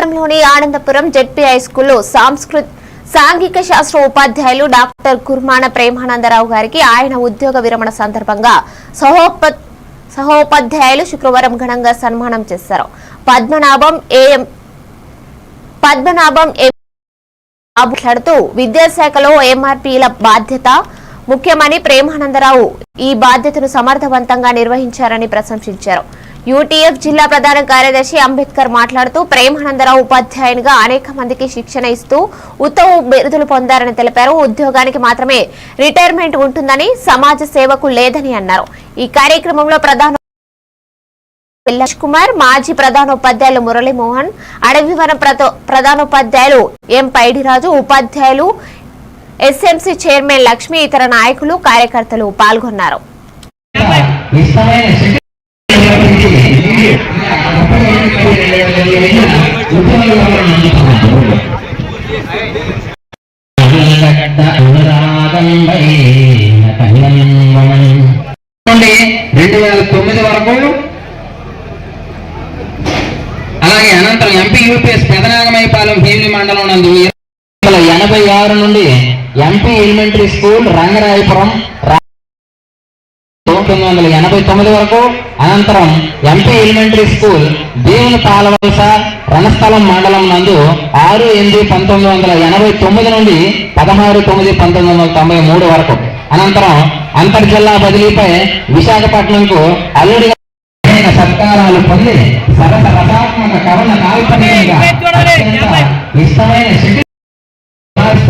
అనంతపురంలోని Anandapuram ZP high స్కూల్లో సాంస్కృత సాంఘిక శాస్త్ర ఉపాధ్యాయులు డాక్టర్ కుర్మాణ ప్రేమానందరావు గారికి ఆయన ఉద్యోగ విరమణ సందర్భంగా సహోప సహోపాధ్యాయులు శుక్రవారం ఘనంగా సన్మానం చేశారు. పద్మనాభం ఏఎం పద్మనాభం ఏ మాట్లాడుతూ విద్యాశాఖలో ఎంఆర్పీల బాధ్యత ముఖ్యమని ప్రేమానందరావు ఈ బాధ్యతను సమర్థవంతంగా నిర్వహించారని ప్రశంసించారు. యూటీఎఫ్ జిల్లా ప్రధాన కార్యదర్శి అంబేద్కర్ మాట్లాడుతూ ప్రేమానందరావు ఉపాధ్యాయునిగా అనేక మందికి శిక్షణ ఇస్తూ ఉత్తమ బిరుదులు పొందారని తెలిపారు. ఉద్యోగానికి మాత్రమే రిటైర్మెంట్ ఉంటుందని సమాజ సేవకు లేదని అన్నారు. ఈ కార్యక్రమంలో ప్రధాన పిల్లష్ కుమార్ మాజీ ప్రధానోపాధ్యాయులు మురళీమోహన్ అడవివనం ప్రధానోపాధ్యాయులు ఎం పైడిరాజు ఉపాధ్యాయులు ఎస్ఎంసీ చైర్మన్ లక్ష్మి ఇతర నాయకులు కార్యకర్తలు పాల్గొన్నారు. రెండు వేల తొమ్మిది వరకు అలాగే అనంతరం ఎంపీ యూపీఎస్ పెదనాగమైపాలెం భీమిలి మండలం నందు వందల ఎనభై ఆరు నుండి ఎంపీ ఎలిమెంటరీ స్కూల్ రంగరాయపురం పంతొమ్మిది వందల ఎనభై తొమ్మిది వరకు అనంతరం MP elementary school Bheemula Palavalasa Ranasthalam మండలం నందు ఆరు ఎనిమిది పంతొమ్మిది వందల ఎనభై తొమ్మిది నుండి పదహారు తొమ్మిది పంతొమ్మిది వందల తొంభై మూడు వరకు. అనంతరం అంతర్జిల్లా బదిలీపై విశాఖపట్నంకు అల్లుడిగా అనేక సత్కారాలు పొంది సరస రసాత్మక కవన కాల్పనికంగా ఇష్టమైన